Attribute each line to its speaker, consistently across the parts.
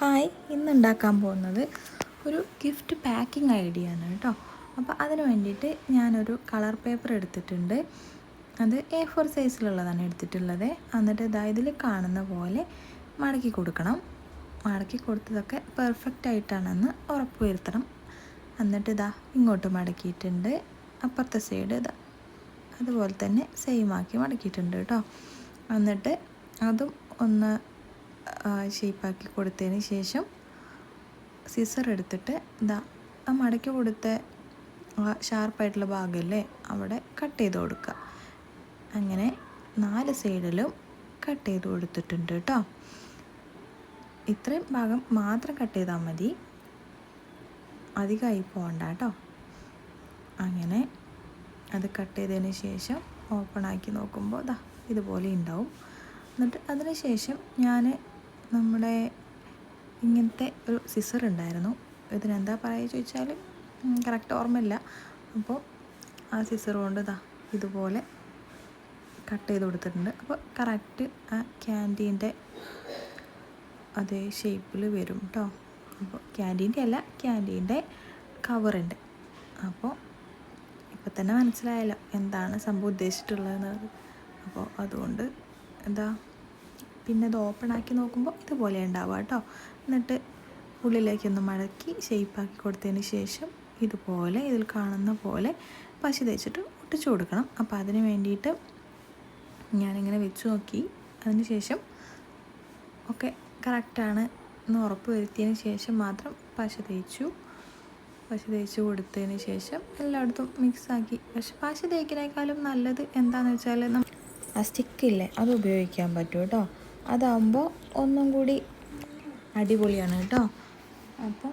Speaker 1: Hi ഇന്ന് ഉണ്ടാക്കാൻ പോകുന്നത് ഒരു ഗിഫ്റ്റ് പാക്കിംഗ് ഐഡിയ ആണ് കേട്ടോ. അപ്പോൾ അതിന് വേണ്ടിയിട്ട് ഞാനൊരു കളർ പേപ്പർ എടുത്തിട്ടുണ്ട്. അത് എ ഫോർ സൈസിലുള്ളതാണ് എടുത്തിട്ടുള്ളത്. എന്നിട്ട് ഇതാ ഇതിൽ കാണുന്ന പോലെ മടക്കി കൊടുക്കണം. മടക്കി കൊടുത്തതൊക്കെ പെർഫെക്റ്റ് ആയിട്ടാണെന്ന് ഉറപ്പ് വരുത്തണം. എന്നിട്ട് ഇതാ ഇങ്ങോട്ട് മടക്കിയിട്ടുണ്ട്. അപ്പുറത്തെ സൈഡ് ഇതാ അതുപോലെ തന്നെ സെയിം ആക്കി മടക്കിയിട്ടുണ്ട് കേട്ടോ. എന്നിട്ട് അതും ഒന്ന് ഷേപ്പാക്കി കൊടുത്തതിന് ശേഷം സിസർ എടുത്തിട്ട് ഇതാ ആ മടക്കി കൊടുത്ത ഷാർപ്പായിട്ടുള്ള ഭാഗമല്ലേ അവിടെ കട്ട് ചെയ്ത് കൊടുക്കുക അങ്ങനെ നാല് സൈഡിലും കട്ട് ചെയ്ത് കൊടുത്തിട്ടുണ്ട് കേട്ടോ ഇത്രയും ഭാഗം മാത്രം കട്ട് ചെയ്താൽ മതി. അധികമായി പോകണ്ട കേട്ടോ അങ്ങനെ അത് കട്ട് ചെയ്തതിന് ശേഷം ഓപ്പൺ ആക്കി നോക്കുമ്പോൾ ഇതാ ഇതുപോലെ ഉണ്ടാവും. എന്നിട്ട് അതിന് ശേഷം ഞാൻ നമ്മുടെ ഇങ്ങനത്തെ ഒരു സിസർ ഉണ്ടായിരുന്നു. ഇതിനെന്താ പറയുക ചോദിച്ചാൽ കറക്റ്റ് ഓർമ്മയില്ല. അപ്പോൾ ആ സിസർ കൊണ്ട് ഇതാ ഇതുപോലെ കട്ട് ചെയ്ത് കൊടുത്തിട്ടുണ്ട്. അപ്പോൾ കറക്റ്റ് ആ ക്യാന്റീന്റെ അതേ ഷേപ്പിൽ വരും കേട്ടോ അപ്പോൾ ക്യാന്റീന്റെ അല്ല ക്യാന്റീന്റെ കവറിന്റെ അപ്പോൾ ഇപ്പം തന്നെ മനസ്സിലായല്ലോ എന്താണ് സംഭവം ഉദ്ദേശിച്ചിട്ടുള്ളതെന്ന് അപ്പോൾ അതുകൊണ്ട് എന്താ പിന്നെ അത് ഓപ്പൺ ആക്കി നോക്കുമ്പോൾ ഇതുപോലെ ഉണ്ടാവുക കേട്ടോ. എന്നിട്ട് ഉള്ളിലേക്കൊന്ന് മടക്കി ഷേപ്പാക്കി കൊടുത്തതിന് ശേഷം ഇതുപോലെ ഇതിൽ കാണുന്ന പോലെ പശു തേച്ചിട്ട് ഒട്ടിച്ചു കൊടുക്കണം. അപ്പോൾ അതിന് വേണ്ടിയിട്ട് ഞാനിങ്ങനെ വെച്ച് നോക്കി. അതിന് ശേഷം ഒക്കെ കറക്റ്റാണ് എന്ന് ഉറപ്പ് വരുത്തിയതിന് ശേഷം മാത്രം പശ തേച്ചു. പശ തേച്ച് കൊടുത്തതിന് ശേഷം എല്ലായിടത്തും മിക്സാക്കി പക്ഷെ പശ തേക്കിനേക്കാളും നല്ലത് എന്താണെന്ന് വെച്ചാൽ ആ സ്റ്റിക്കില്ലേ അത് ഉപയോഗിക്കാൻ പറ്റും കേട്ടോ. അതാകുമ്പോൾ ഒന്നും കൂടി അടിപൊളിയാണ് കേട്ടോ. അപ്പോൾ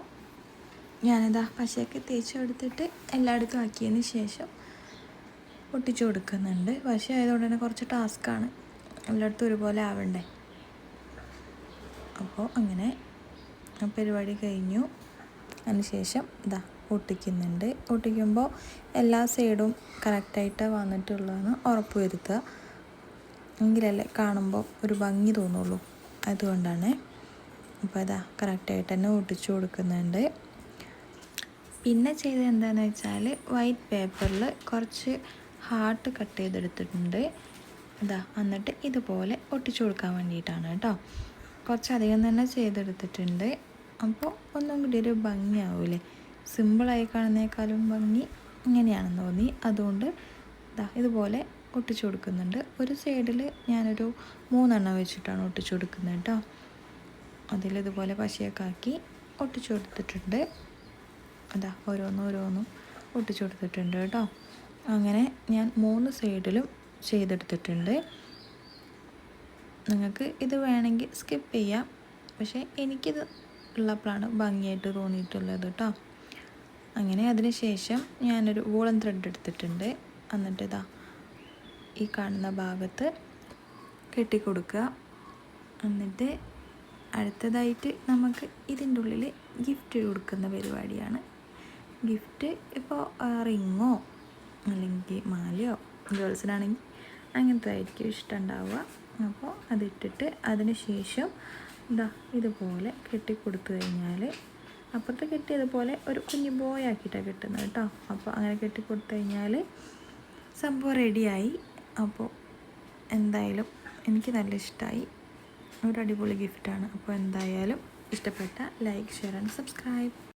Speaker 1: ഞാനിതാ പശയൊക്കെ തേച്ച് കൊടുത്തിട്ട് എല്ലായിടത്തും ആക്കിയതിന് ശേഷം ഒട്ടിച്ചു കൊടുക്കുന്നുണ്ട്. പശ ആയതുകൊണ്ട് തന്നെ കുറച്ച് ടാസ്ക്കാണ് എല്ലായിടത്തും ഒരുപോലെ ആവണ്ടേ. അപ്പോൾ അങ്ങനെ പരിപാടി കഴിഞ്ഞു. അതിനുശേഷം ഇതാ ഒട്ടിക്കുന്നുണ്ട് ഒട്ടിക്കുമ്പോൾ എല്ലാ സൈഡും കറക്റ്റായിട്ട് വന്നിട്ടുള്ളതെന്ന് ഉറപ്പ് വരുത്തുക. എങ്കിലല്ലേ കാണുമ്പോൾ ഒരു ഭംഗി തോന്നുള്ളൂ. അതുകൊണ്ടാണ്. അപ്പോൾ അതാ കറക്റ്റായിട്ട് തന്നെ ഒട്ടിച്ചു കൊടുക്കുന്നുണ്ട്. പിന്നെ ചെയ്തത് എന്താണെന്ന് വെച്ചാൽ വൈറ്റ് പേപ്പറിൽ കുറച്ച് ഹാർട്ട് കട്ട് ചെയ്തെടുത്തിട്ടുണ്ട്. ഇതാ എന്നിട്ട് ഇതുപോലെ ഒട്ടിച്ചു കൊടുക്കാൻ വേണ്ടിയിട്ടാണ് കേട്ടോ. കുറച്ചധികം തന്നെ ചെയ്തെടുത്തിട്ടുണ്ട്. അപ്പോൾ ഒന്നും കൂടി ഒരു ഭംഗിയാവൂലേ? സിമ്പിളായി കാണുന്നേക്കാളും ഭംഗി ഇങ്ങനെയാണെന്ന് തോന്നി. അതുകൊണ്ട് ഇതാ ഇതുപോലെ ഒട്ടിച്ചു കൊടുക്കുന്നുണ്ട്. ഒരു സൈഡിൽ ഞാനൊരു മൂന്നെണ്ണം വെച്ചിട്ടാണ് ഒട്ടിച്ചു കൊടുക്കുന്നത് കേട്ടോ അതിലിതുപോലെ പശയൊക്കെ ആക്കി ഒട്ടിച്ചു കൊടുത്തിട്ടുണ്ട്. അതാ ഓരോന്നും ഓരോന്നും ഒട്ടിച്ചു കൊടുത്തിട്ടുണ്ട് കേട്ടോ അങ്ങനെ ഞാൻ മൂന്ന് സൈഡിലും ചെയ്തെടുത്തിട്ടുണ്ട്. നിങ്ങൾക്ക് ഇത് വേണമെങ്കിൽ സ്കിപ്പ് ചെയ്യാം. പക്ഷേ എനിക്കിത് ഉള്ളപ്പോഴാണ് ഭംഗിയായിട്ട് തോന്നിയിട്ടുള്ളത് കേട്ടോ അങ്ങനെ അതിന് ശേഷം ഞാനൊരു വൂളൻ ത്രെഡ് എടുത്തിട്ടുണ്ട്. എന്നിട്ട് ഇതാ ഈ കാണുന്ന ഭാഗത്ത് കെട്ടിക്കൊടുക്കുക. എന്നിട്ട് അടുത്തതായിട്ട് നമുക്ക് ഇതിന്റെ ഉള്ളിൽ ഗിഫ്റ്റ് കൊടുക്കുന്ന പരിപാടിയാണ്. ഗിഫ്റ്റ് ഇപ്പോൾ റിങ്ങോ അല്ലെങ്കിൽ മാലയോ ഗേൾസിനാണെങ്കിൽ അങ്ങനത്തെ ആയിരിക്കും ഇഷ്ടം ഉണ്ടാവുക അപ്പോൾ അതിട്ടിട്ട് അതിന് ശേഷം ഇതാ ഇതുപോലെ കെട്ടിക്കൊടുത്തു കഴിഞ്ഞാൽ അപ്പുറത്ത് കെട്ടിയതുപോലെ ഒരു കുഞ്ഞു ബോയ് ആക്കിയിട്ടാണ് കിട്ടുന്നത് കേട്ടോ അപ്പോൾ അങ്ങനെ കെട്ടിക്കൊടുത്തു കഴിഞ്ഞാൽ സംഭവം റെഡിയായി അപ്പോൾ എന്തായാലും എനിക്ക് നല്ല ഇഷ്ടമായി. ഒരു അടിപൊളി ഗിഫ്റ്റാണ് അപ്പോൾ എന്തായാലും ഇഷ്ടപ്പെട്ട ലൈക്ക് ഷെയർ ആൻഡ് സബ്സ്ക്രൈബ്